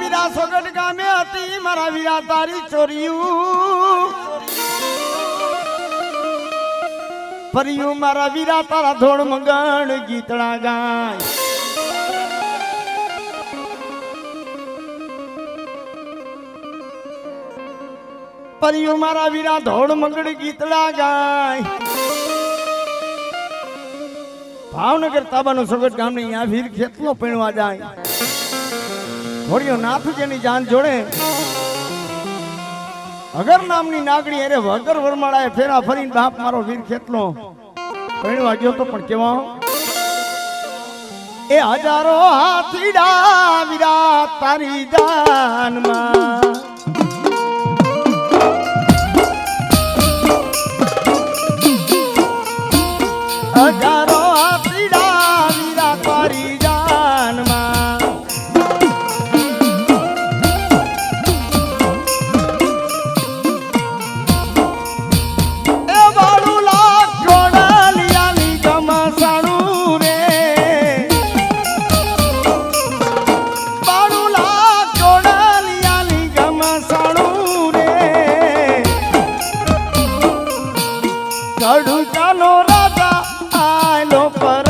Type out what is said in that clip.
વીરા સોગટ ગામે હતી, મારા વીરા તારી ચોર્યું. ફર્યું મારા વીરા તારા ધોળ મંગણ ગીતડા ગાય. ફર્યું મારા વીરા ધોળ મંગળ ગીતડા ગાય. ભાવનગર તાબાનો ગામ ગામને અહીંયા વીર ખેતલો પીણવા જાય. ઘોડીઓ નાથ જેની જાન જોડે અગર નામની નાગડી અરે વગર વરમાળાએ ફેરા ફરીને બાપ મારો વીર ખેતલો. પીણવા ગયો તો પણ કેવા? એ હજારો હાથીડા વિરા તારી જાનમાં. નડુકાનો રાજા આનો પર